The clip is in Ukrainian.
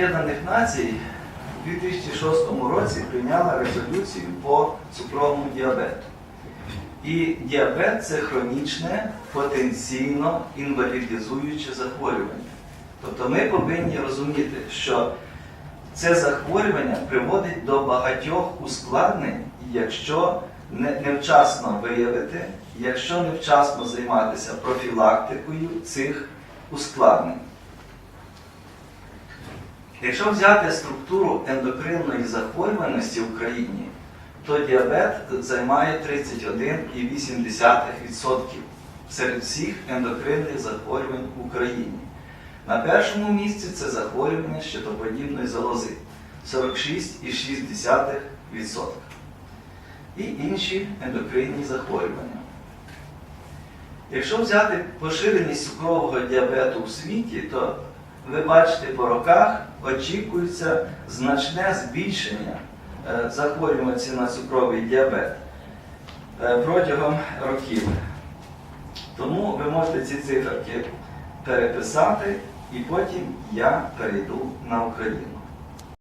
Об'єднаних Націй у 2006 році прийняла резолюцію по цукровому діабету. І діабет це хронічне, потенційно інвалідизуюче захворювання. Тобто ми повинні розуміти, що це захворювання приводить до багатьох ускладнень, якщо невчасно виявити, якщо невчасно займатися профілактикою цих ускладнень. Якщо взяти структуру ендокринної захворюваності в Україні, то діабет займає 31,8% серед всіх ендокринних захворювань в Україні. На першому місці це захворювання щитоподібної залози 46,6% і інші ендокринні захворювання. Якщо взяти поширеність цукрового діабету в світі, то ви бачите по роках очікується значне збільшення е, захворюваності на цукровий діабет е, протягом років. Тому ви можете ці циферки переписати, і потім я перейду на Україну.